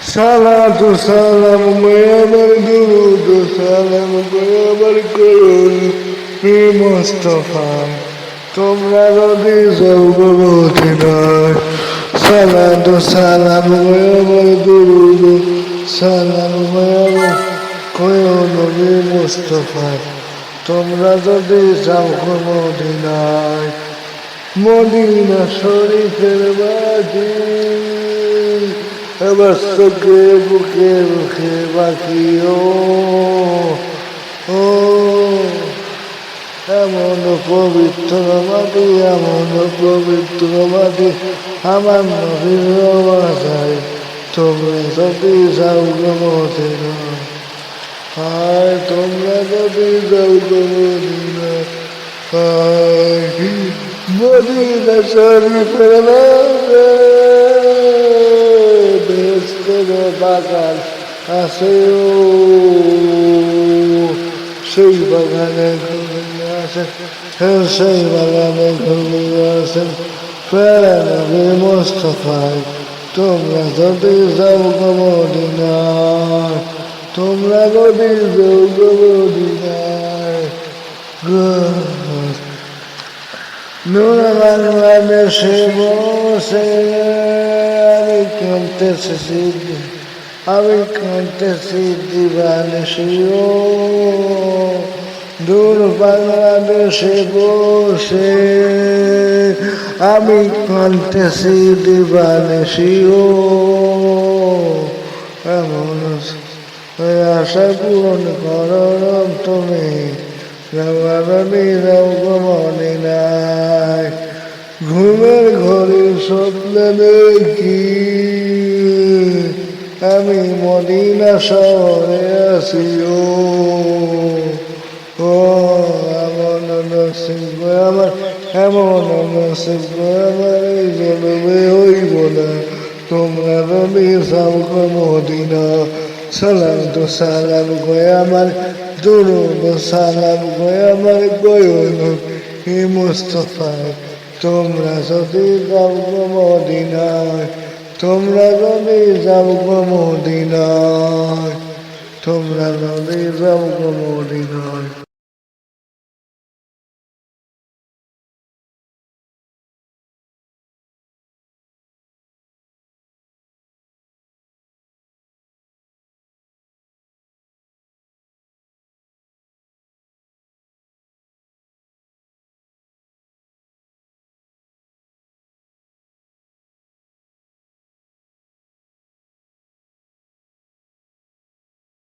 সালাতু সালাম আমার দুরুদ, সালাম আমার করুন হে মোস্তফা, তোমরা যদি জগবতী নয়, সালাতু সালাম আমার দুরুদ, সালাম আমার কয়ো নবী মোস্তফা। তোমরা যদি যাও মদিনায় মদিনা শরীফের বাজি এবার চোখে বুকে বুকে বাকি ও এমন পবিত্র মাটি এমন পবিত্র মাটি আমার নবীর বাসায় তোমরা যদি যাও গো মদিনা হায় তোমরা যদি যাও গো মদিনা হায় মদিনা শরীফের বাগান আছে সেই বাগানে ঘুমিয়ে আসেন সেই বাগানে ঘুমিয়ে আসেন। প্রাণবে মোস্তফায় তোমরা যদি যাও গো মদিনায়, তোমরা যদি যাও গো মদিনায়। নূর বাংলাদেশে বসে কাঁদতেছি সিদ্ধি আমি কাঁদতেছি দিবানিসিও দূর বাংলাদেশে বসে। আমি কাঁদতেছি দিবানিসিও এমন আশা পূরণ করো তুমি রবি রৌগমনি নাই ঘুমের ঘরে স্বপ্নে দেখি আমি মদিনা শহরে আসি ও। এমন নসিব, আমার এমন নসিব, আমার এই জন্মে হইব না। তোমরা রবি সাউক মদিনা, সালাম তো সালাম গয়ে আমার, দুরুদ সালাম গয়ে আমার গয়ন হে মুস্তফায় তোমরা যদি গো মদিনায় তোমরা যদি যাও গো মদিনায় তোমরা যদি যাও গো